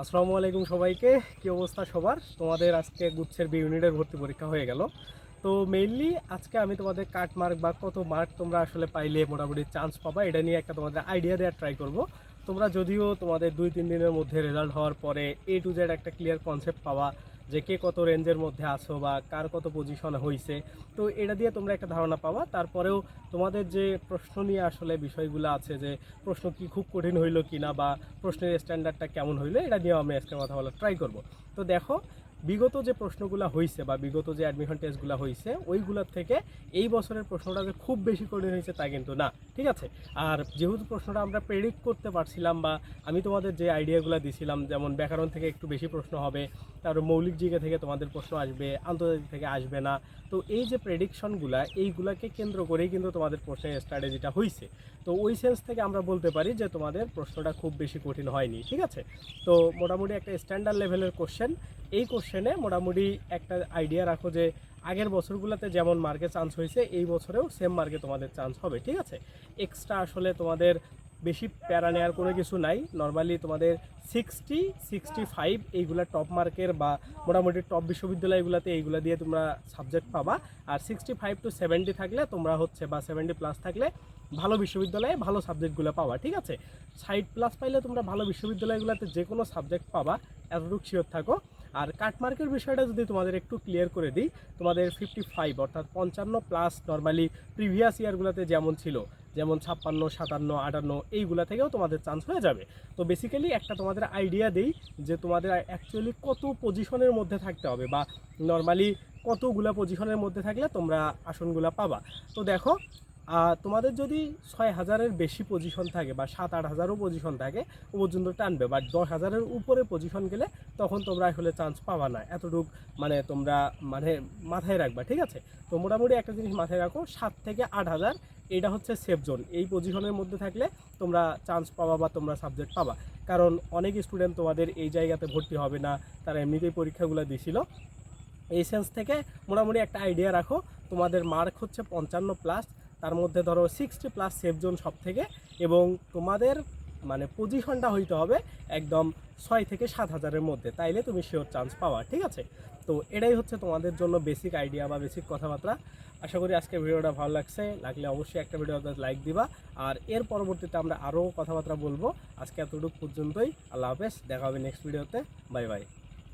আসসালামু আলাইকুম সবাইকে। কি অবস্থা সবার? তোমাদের আজকে গুচ্ছের বি ইউনিটের ভর্তি পরীক্ষা হয়ে গেল। তো মেইনলি আজকে আমি তোমাদের কাট মার্ক বা কত মার্ক তোমরা আসলে পাইলে মোটামুটি চান্স পাবা, এটা নিয়ে একটা তোমাদের আইডিয়া দেওয়ার ট্রাই করব। তোমরা যদিও তোমাদের দুই, তিন দিনের মধ্যে রেজাল্ট হওয়ার পরে এ টু জেড একটা ক্লিয়ার কনসেপ্ট পাওয়া যে কে কত রেঞ্জের মধ্যে আছো বা কার কত পজিশন হয়েছে তো এটা দিয়ে তোমরা একটা ধারণা পাওয়া তারপরেও তোমাদের যে প্রশ্ন নিয়ে আসলে বিষয়গুলো আছে যে প্রশ্ন কি খুব কঠিন হইল কিনা বা প্রশ্নের স্ট্যান্ডার্ডটা কেমন হইল, এটা নিয়েও আমি আজকে কথা বলার ট্রাই করব। তো দেখো বিগত যে প্রশ্নগুলো হয়েছে বা বিগত যে অ্যাডমিশন টেস্টগুলো হয়েছে ওইগুলোর থেকে এই বছরের প্রশ্নটা যে খুব বেশি কঠিন হয়েছে তা কিন্তু না, ঠিক আছে? আর যেহেতু প্রশ্নটা আমরা প্রেডিক্ট করতে পারছিলাম বা আমি তোমাদের যে আইডিয়াগুলো দিছিলাম, যেমন ব্যাকরণ থেকে একটু বেশি প্রশ্ন হবে, তারপর মৌলিক জিকে থেকে তোমাদের প্রশ্ন আসবে, আন্তর্জাতিক থেকে আসবে না, তো এই যে প্রেডিকশনগুলো এইগুলাকে কেন্দ্র করেই কিন্তু তোমাদের প্রশ্নের স্ট্র্যাটেজিটা হয়েছে তো ওই সেন্স থেকে আমরা বলতে পারি যে তোমাদের প্রশ্নটা খুব বেশি কঠিন হয়নি, ঠিক আছে? তো মোটামুটি একটা স্ট্যান্ডার্ড লেভেলের কোশ্চেন এই কোশ্চেনে মোটামুটি একটা আইডিয়া রাখো যে আগের বছরগুলোতে যেমন মার্কে চান্স হয়েছে, এই বছরেও সেম মার্কে তোমাদের চান্স হবে, ঠিক আছে? এক্সট্রা আসলে তোমাদের বেশি প্যারা নেওয়ার কোনো কিছু নাই। নর্মালি তোমাদের সিক্সটি সিক্সটি ফাইভ এইগুলা টপ মার্কের বা মোটামুটি টপ বিশ্ববিদ্যালয়গুলোতে এইগুলা দিয়ে তোমরা সাবজেক্ট পাবা। আর সিক্সটি ফাইভ টু সেভেন্টি থাকলে তোমরা হচ্ছে বা সেভেন্টি প্লাস থাকলে ভালো বিশ্ববিদ্যালয়ে ভালো সাবজেক্টগুলো পাবা, ঠিক আছে? সাইড প্লাস পাইলে তোমরা ভালো বিশ্ববিদ্যালয়গুলোতে যে কোনো সাবজেক্ট পাবা, এতটুকু শিওর থাকো। আর কাটমার্কের বিষয়টা যদি তোমাদের একটু ক্লিয়ার করে দিই, তোমাদের ফিফটি ফাইভ অর্থাৎ পঞ্চান্ন প্লাস নর্মালি প্রিভিয়াস ইয়ারগুলোতে যেমন ছিল যেমন ছাপ্পান্ন, সাতান্ন, আটান্ন, এইগুলা থেকেও তোমাদের চান্স হয়ে যাবে। তো বেসিক্যালি একটা তোমাদের আইডিয়া দেই যে তোমাদের অ্যাকচুয়ালি কত পজিশনের মধ্যে থাকতে হবে বা নর্মালি কতগুলা পজিশনের মধ্যে থাকলে তোমরা আসনগুলা পাবা। তো দেখো তোমাদের যদি ছয় হাজারের বেশি পজিশন থাকে বা সাত, আট হাজারও পজিশন থাকে, ও পর্যন্ত টানবে। বাট দশ হাজারের উপরে পজিশন গেলে তখন তোমরা আসলে চান্স পাবা না। এতটুক মানে তোমরা মানে মাথায় রাখবা, ঠিক আছে? তো মোটামুটি একটা জিনিস মাথায় রাখো, সাত থেকে আট হাজার, এটা হচ্ছে সেফ জোন এই পজিশনের মধ্যে থাকলে তোমরা চান্স পাবা বা তোমরা সাবজেক্ট পাবা। কারণ অনেক স্টুডেন্ট তোমাদের এই জায়গাতে ভর্তি হবে না, তারা এমনিতেই পরীক্ষাগুলো দিছিল। এই সেন্স থেকে মোটামুটি একটা আইডিয়া রাখো, তোমাদের মার্ক হচ্ছে পঞ্চান্ন প্লাস তার মধ্যে ধরো সিক্সটি প্লাস সেফ জোন সব থেকে এবং তোমাদের মানে পজিশনটা হইতে হবে একদম ছয় থেকে সাত হাজারের মধ্যে, তাইলে তুমি শিওর চান্স পাওয়া, ঠিক আছে? তো এটাই হচ্ছে তোমাদের জন্য বেসিক আইডিয়া বা বেসিক কথাবার্তা। আশা করি আজকে ভিডিওটা ভালো লাগছে, লাগলে অবশ্যই একটা ভিডিওতে লাইক দিবা। আর এর পরবর্তীতে আমরা আরও কথাবার্তা বলব। আজকে এতটুকু পর্যন্তই, আল্লাহ হাফেজ, দেখা হবে নেক্সট ভিডিওতে বাই বাই